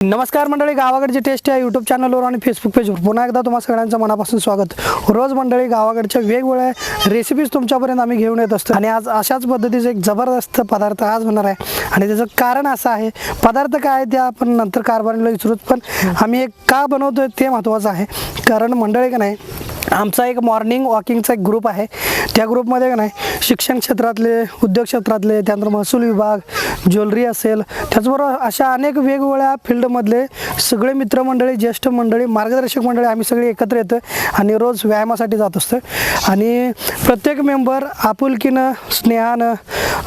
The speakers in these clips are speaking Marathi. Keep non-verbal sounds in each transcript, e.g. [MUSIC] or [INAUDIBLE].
नमस्कार मंडळी गावाकडची टेस्ट या यूट्यूब चॅनलवर आणि फेसबुक पेजवर पुन्हा एकदा तुम्हा सगळ्यांचं मनापासून स्वागत. रोज मंडळी गावाकडच्या वेगवेगळ्या रेसिपीज तुमच्यापर्यंत आम्ही घेऊन येत असतो. आणि आज अशाच पद्धतीचा एक जबरदस्त पदार्थ आज होणार आहे. आणि त्याचं कारण असं आहे पदार्थ काय आहे ते आपण नंतर कारभारीला विचारूच पण आम्ही एक का बनवतोय ते महत्त्वाचं आहे. कारण मंडळी का नाही आमचा एक मॉर्निंग वॉकिंगचा एक ग्रुप आहे. त्या ग्रुपमध्ये का नाही शिक्षण क्षेत्रातले उद्योग क्षेत्रातले त्यानंतर महसूल विभाग ज्वेलरी असेल त्याचबरोबर अशा अनेक वेगवेगळ्या फील्ड मधले सगळे मित्रमंडळी ज्येष्ठ मंडळी मार्गदर्शक मंडळी आम्ही सगळे एकत्र येतो आणि रोज व्यायामासाठी जात असतो आणि प्रत्येक मेंबर आपुलकीनं स्नेहानं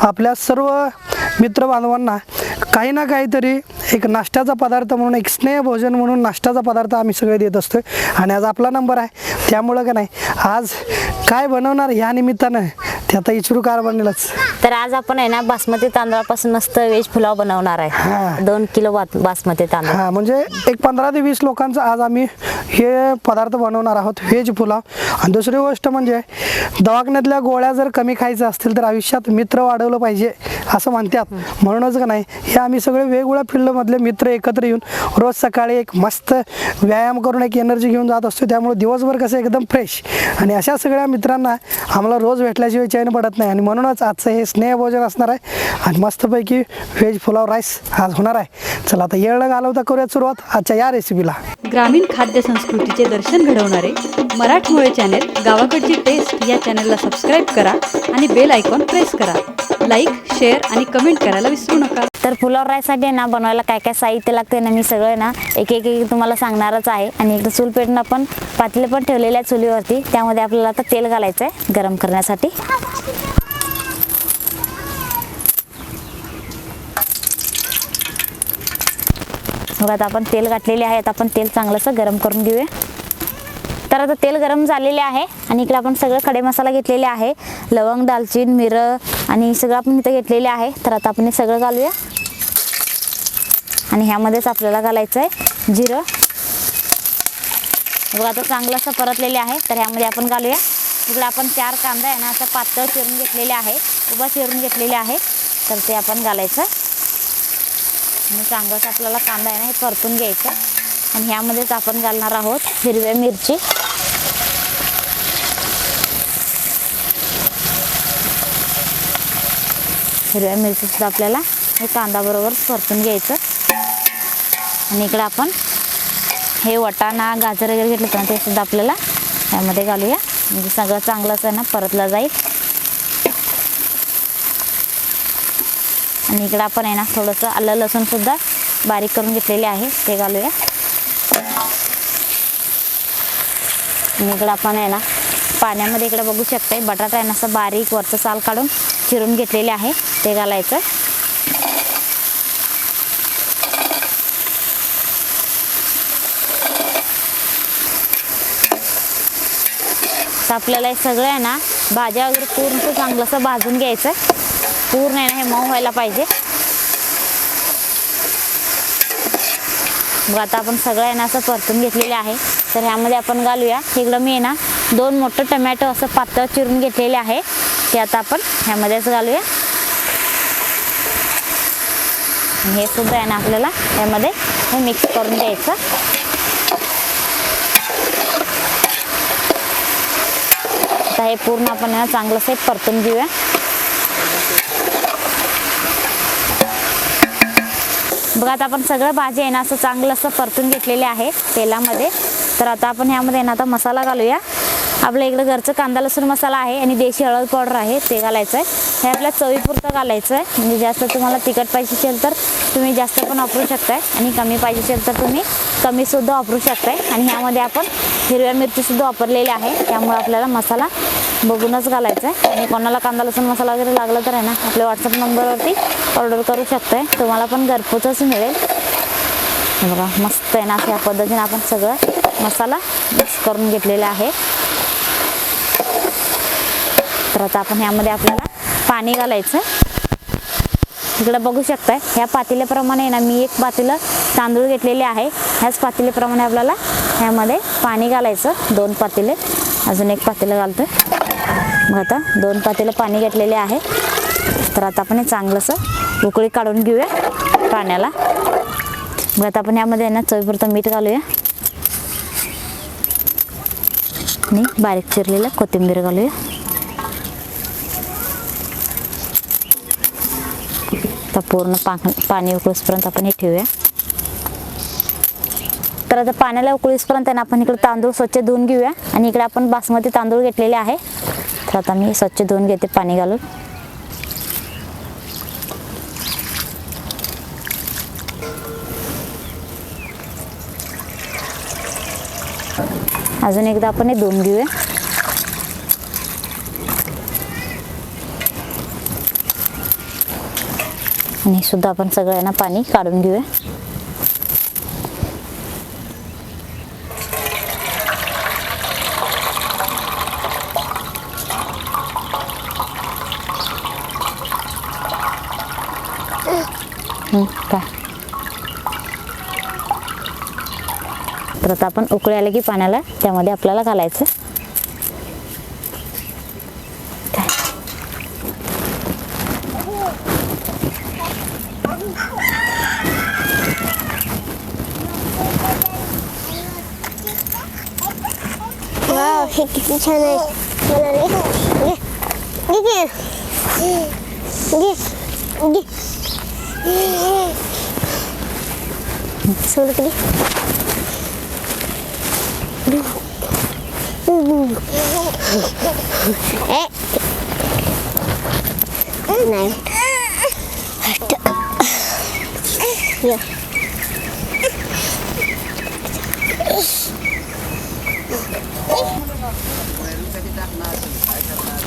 आपल्या सर्व मित्रबांधवांना काही ना काहीतरी एक नाश्त्याचा पदार्थ म्हणून एक स्नेहभोजन म्हणून नाश्त्याचा पदार्थ आम्ही सगळे देत असतो आणि आज आपला नंबर आहे त्यामुळं का नाही आज काय बनवणार ह्या निमित्तानं ते आता इचरू कार बनेलच तर आज आपण आहे ना बासमती तांदळापासून मस्त व्हेज पुलाव बनवणार हा. आहे दोन किलो बासमती तांदूळ. हां म्हणजे एक पंधरा ते वीस लोकांचं आज आम्ही हे पदार्थ बनवणार आहोत व्हेज पुलाव. आणि दुसरी गोष्ट म्हणजे दवाखान्यातल्या गोळ्या जर कमी खायच्या असतील तर आयुष्यात मित्र वाढवलं पाहिजे असं म्हणतात. म्हणूनच का नाही हे आम्ही सगळे वेगवेगळ्या फील्डमधले मित्र एकत्र येऊन रोज सकाळी एक मस्त व्यायाम करून एक एनर्जी घेऊन जात असतो. त्यामुळे दिवसभर कसं एकदम फ्रेश आणि अशा सगळ्या मित्रांना आम्हाला रोज भेटल्याशिवाय चैन पडत नाही. आणि म्हणूनच आजचं हे स्नेहभोजन असणार आहे. आणि मस्तपैकी व्हेज पुलाव राईस आज होणार आहे. चला आता येळ घालवता करूयात सुरुवात. आजच्या या रेसिपीला ग्रामीण खाद्य संस्कृतीचे दर्शन घडवणारे मराठमोळे चॅनेल गावाकडची टेस्ट या चॅनलला सबस्क्राईब करा आणि बेल आयकॉन प्रेस करा. लाईक शेअर आणि कमेंट करायला विसरू नका. तर पुलाव रायसाठी ना बनवायला काय काय साहित्य लागते ना मी सगळं ना एक एक एक तुम्हाला सांगणारच आहे. आणि एकदा चूल पेटून आपण पातले पण ठेवलेले आहे चुलीवरती. त्यामध्ये आपल्याला आता तेल घालायचं आहे गरम करण्यासाठी. बघा आता आपण तेल घातलेले आहे आता आपण तेल चांगलंसं गरम करून घेऊया. तर आता तेल गरम झालेले आहे. आणि इकडे आपण सगळं खडे मसाला घेतलेले आहे. लवंग दालचीन मिरं आणि सगळं आपण इथं घेतलेले आहे. तर आता आपण हे सगळं घालूया. आणि ह्यामध्येच आपल्याला घालायचं आहे जिरं. बघा आता चांगलं असं परतलेले आहे. तर ह्यामध्ये आपण घालूया. इकडं आपण चार कांदा आहे ना असं पातळ चिरून घेतलेले आहे. उभा चिरून घेतलेले आहे. तर ते आपण घालायचं. आणि चांगलंच आपल्याला कांदा आहे ना हे परतून घ्यायचं. आणि ह्यामध्येच आपण घालणार आहोत हिरव्या मिरची. हिरव्या मिरचीसुद्धा आपल्याला हे कांदाबरोबर परतून घ्यायचं. आणि इकडं आपण हे वटाणा गाजर वगैरे घेतलं होतं ते सुद्धा आपल्याला यामध्ये घालूया. म्हणजे सगळं चांगलंच आहे ना परतलं जाईल. आणि इकडं आपण आहे ना थोडंसं आलं लसूण सुद्धा बारीक करून घेतलेले आहे ते घालूया. आणि इकडं आपण आहे ना पाण्यामध्ये इकडे बघू शकता बटाटा आहे ना असं बारीक वरचं साल काढून चिरून घेतलेले आहे. ते घालायचं. तर आपल्याला हे सगळं आहे ना भाज्या वगैरे पूर्ण चांगलं असं भाजून घ्यायचं. पूर्ण आहे ना हे मऊ व्हायला पाहिजे. मग आता आपण सगळं आहे ना असं परतून घेतलेले आहे. तर ह्यामध्ये आपण घालूया. इकडं मी आहे ना दोन मोठं टमॅटो असं पातळ चिरून घेतलेले आहे. ते आता आपण ह्यामध्येच घालूया. हे सुद्धा आहे ना आपल्याला यामध्ये हे मिक्स करून द्यायचं. आता हे पूर्ण आपण चांगलं सेट परतून घेऊया. बघा आता आपण सगळं भाजी आहे ना असं चांगलं असं परतून घेतलेले आहे तेलामध्ये. तर आता आपण ह्यामध्ये ना आता मसाला घालूया. आपल्या इकडं घरचं कांदा लसूण मसाला आहे आणि देशी हळद पावडर आहे ते घालायचं आहे. हे आपल्या चवीपुरतं घालायचं आहे. म्हणजे जास्त तुम्हाला तिखट पाहिजे असेल तर तुम्ही जास्त पण वापरू शकताय. आणि कमी पाहिजे असेल तर तुम्ही कमीसुद्धा वापरू शकताय. आणि ह्यामध्ये आपण हिरव्या मिरचीसुद्धा वापरलेली आहे. त्यामुळे आपल्याला मसाला बघूनच घालायचा आहे. आणि कोणाला कांदा लसूण मसाला वगैरे लागला तर आहे ना आपल्या व्हॉट्सअप नंबरवरती ऑर्डर करू शकताय. तुम्हाला पण घरपोचच मिळेल. बघा मस्त आहे ना अशा पद्धतीने आपण सगळं मसाला मिक्स करून घेतलेला आहे. तर आता आपण ह्यामध्ये आपल्याला पाणी घालायचं. इकडं बघू शकताय ह्या पातेल्याप्रमाणे आहे ना मी एक पातेलं तांदूळ घेतलेले आहे. ह्याच पातेल्याप्रमाणे आपल्याला ह्यामध्ये पाणी घालायचं दोन पातेले. अजून एक पातेलं घालतोय. मग आता दोन पातेलं पाणी घेतलेले आहे. तर आता आपण हे चांगलंसं उकळी काढून घेऊया पाण्याला. मग आता आपण यामध्ये आहे ना चवीपुरतं मीठ घालूया. आणि बारीक चिरलेलं कोथिंबीर घालूया. आता पूर्ण पा पाणी उकळीसपर्यंत आपण हे ठेवूया. तर आता पाण्याला उकळीसपर्यंत आहे ना आपण इकडे तांदूळ स्वच्छ धुवून घेऊया. आणि इकडे आपण बासमती तांदूळ घेतलेले आहे. तर आता मी स्वच्छ धुवून घेते पाणी घालून. अजून एकदा आपण हे धुवून घेऊया. आणि सुद्धा आपण सगळ्यांना पाणी काढून घेऊया. तर आता आपण उकळी आले की पाण्याला त्यामध्ये आपल्याला घालायचं. वाव हे किती छान आहे मला घे घे घे घे घे सोड कधी ए नाही या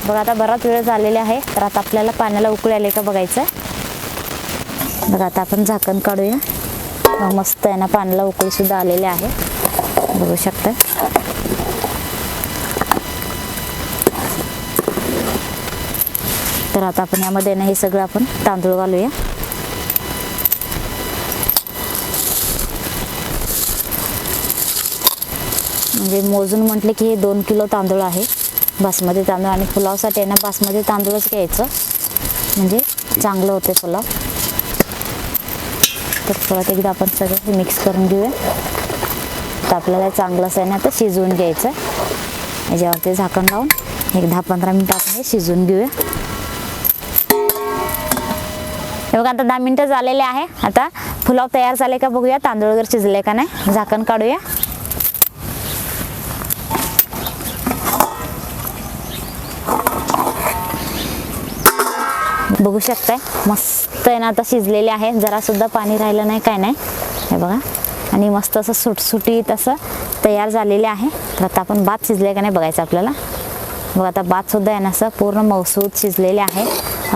बघा आता बराच वेळ झालेला आहे तर आता आपल्याला पाण्याला उकळी आले का बघायचं बघा आता आपण झाकण काढूया. मस्त आहे ना पाण्याला उकळी सुद्धा आलेली आहे. बघू शकता तर आता आपण यामध्ये ना हे सगळं आपण तांदूळ घालूया. म्हणजे मोजून म्हटले की हे दोन किलो तांदूळ आहे. बासमती तांदूळ आणि पुलावसाठी आहे ना बासमती तांदूळच घ्यायचं. म्हणजे चांगलं होते पुलाव. तर परत एकदा आपण सगळं मिक्स करून घेऊया. तर आपल्याला चांगलंच आहे ना तर शिजवून घ्यायचं. याच्यावरती झाकण लावून एक दहा पंधरा मिनटं आपण हे शिजवून घेऊया. हे बघा आता दहा मिनटं झालेले आहे. आता पुलाव तयार झाले का बघूया तांदूळ वगैरे शिजले का नाही. झाकण काढूया. बघू शकताय. मस्त आहे ना आता शिजलेले आहे. जरा सुद्धा पाणी राहिलं नाही काय नाही. हे बघा. आणि मस्त असं सुटसुटीत असं तयार झालेले आहे. तर आता आपण भात शिजले का नाही बघायचं आपल्याला. बघा आता भात सुद्धा आहे ना असं पूर्ण मौसूद शिजलेले आहे.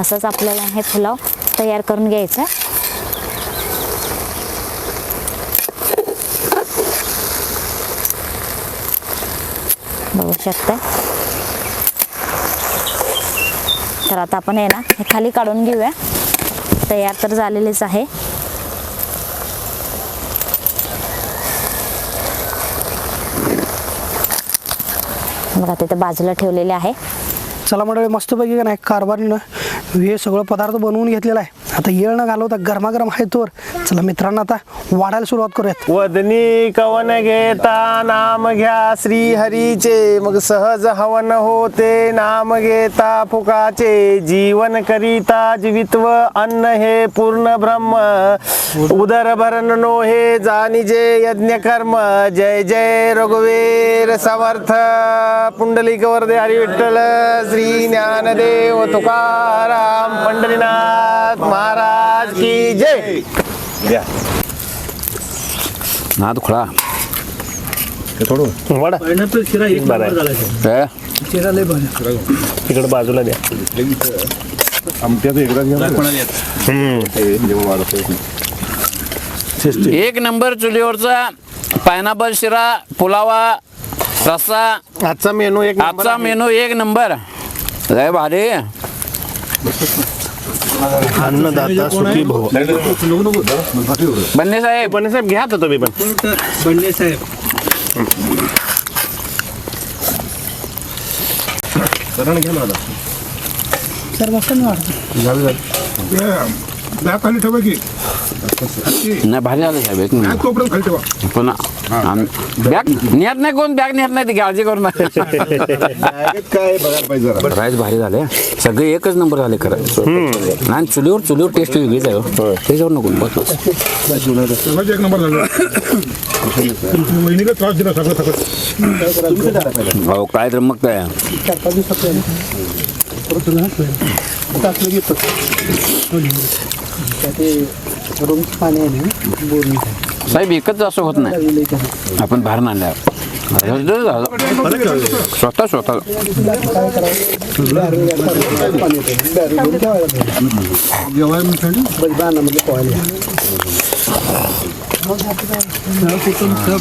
असंच आपल्याला हे पुलाव तयार करून घ्यायचं. बघू शकताय. तर आता आपण आहे ना हे खाली काढून घेऊया. तयार तर झालेलेच आहे. बघा तिथे बाजूला ठेवलेले आहे. चला मंडळी मस्तपैकी का नाही कारभारीनं हे सगळं पदार्थ बनवून घेतलेला आहे. आता येळ न घालवता गरमागरम आहे तोर चला मित्रांनो आता वाढायला सुरुवात करूयात. वदनी कवन घेता नाम घ्या श्री हरीचे मग सहज हवन होते नाम घेता फुकाचे. जीवन करिता जीवित्व अन्न हे पूर्ण ब्रह्म. उदर भरण नो हे जानिजे यज्ञ कर्म. जय जय रघुवीर समर्थ. पुंडलिक वरदे हरी विठ्ठल श्री ज्ञानदेव तुकाराम पंढरीनाथ महाराज की जय. द्या. नाद खुळा. वडा. बरं आहे. काय तिकडे बाजूला द्या. एक नंबर. चुलीवरचा पायनापल शिरा पुलावा रस्सा. आजचा मेनू एक नंबर आजचा. मेनू एक नंबर. लय भारी. अन्नदाता सुखी भव। बन्ने साहेब। पण साहेब घ्या तर तुम्ही पण सर मस्त नाही वाटत बॅग खाली ठेवा की. नाही भारी आलं साहेब एक बॅग नंबर तोपर्यंत खाली ठेवा. पुन्हा आम- बॅग नेत नाही कोण? बॅग नेत नाही ती काळजी करू नका. काय बघायला पाहिजे जरा. राईस भारी झाले सगळे एकच नंबर झाले खरं. नाही चुलीवर चुलीवर टेस्ट वेगळीच आहे हो. त्याच्यावर नको बस. एक नंबर झालं. वहिनीला त्रास दिला सगळं सगळं. हो काय तर मग काय? घेतो ते रूम पाणी आहे ना बोरणी साहेब एकच असं होत नाही. आपण बाहेर आणल्या स्वतः स्वतः. पाणी येतं बॅरल घेऊन ठेवायला पाहिजे. जेवाय म्हणून बस बाणामध्ये पोहायला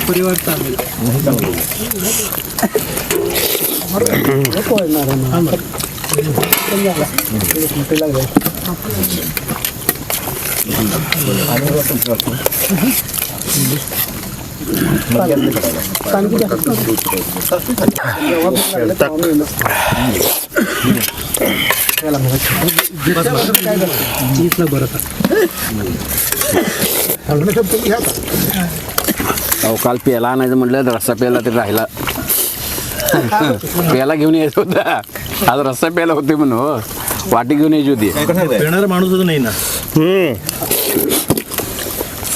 परिवार चालेल पोहणार आहे [LAUGHS] अहो काल प्यायला आणायचं म्हटलं तर रस्सा प्यायला ते राहिला. प्यायला घेऊन यायचं होता. आज रस्सा प्यायला होते म्हणून हो. वाटी घेऊन यायची होती. येणार माणूसच नाही ना.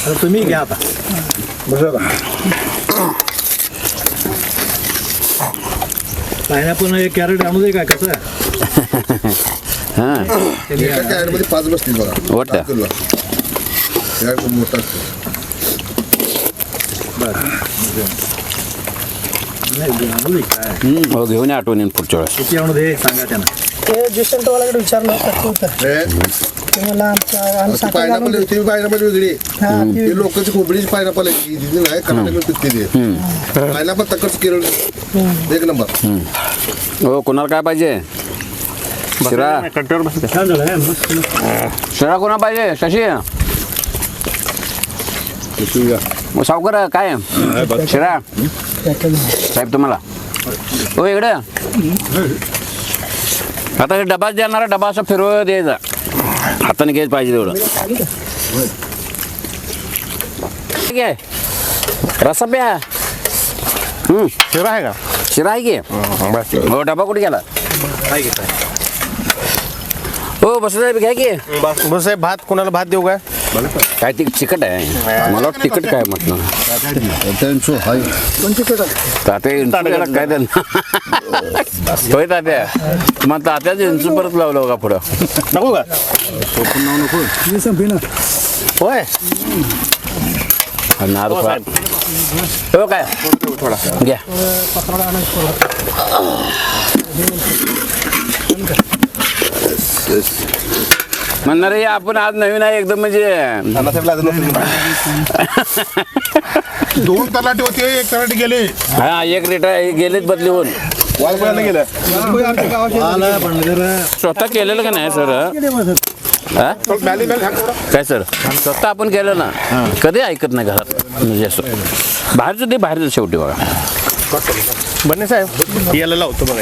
आता तुम्ही घ्या आता पायनॅपल एक कॅरेट आणू दे काय कसं हां एका कॅरेटमध्ये पाच बसतील बघा वाटतं. पाच किलो. कॅरेट खूप मोठा असतो आणू दे काय हम्म, हो घेऊन या आठवणीन पुढच्या वेळेस किती आणू दे सांगा त्यांना ते ज्येष्ठ विचारलं होतं हे, ते मला आमच्या आम्ही ती साखर पायनापल ती पायनापल वेगळी हा, ती ती लोकांची खोबडीची पायनापल आहे नाही पायनापल तकच केरळ एक नंबर. हो कोणाला काय पाहिजे? शिरा? कट्ट्यावर बसते छान झालं मस्त. शिरा कोणा पाहिजे? शशी? मग सावकार काय? शिरा? साहेब तुम्हाला? हो इकडं. आता हे डबाच देणारा डबा असा फिरवत द्यायचा हाताने घ्यायच पाहिजे तेवढं आहे रसा प्या शिरा आहे का शिरा आहे की हो डबा कुठे गेला हो बस घ्या की बस भात कोणाला भात देऊ काय काय ते चिकट आहे मला वाटतं तिकट काय म्हटलं हाय तात्या इंचू काय त्यांना होय तात्या मग तात्याच इंचू परत लावलं का पुढं नको का होय नारू हो काय घ्या म्हणणार हे आपण आज नवीन आहे एकदम म्हणजे. [LAUGHS] दोन तलाठी होते एक तलाठी गेले. हा एक रेट गेलेच बदली होऊन गेलं. स्वतः केलेलं का नाही सर? हा? मॅली मॅली सांग थोडं. काय सर? स्वतः आपण केलं ना कधी ऐकत नाही घरात. म्हणजे असं. बाहेरचं ते बाहेरचं शेवटी बघा. बन्ने साहेब याला लावतो बघा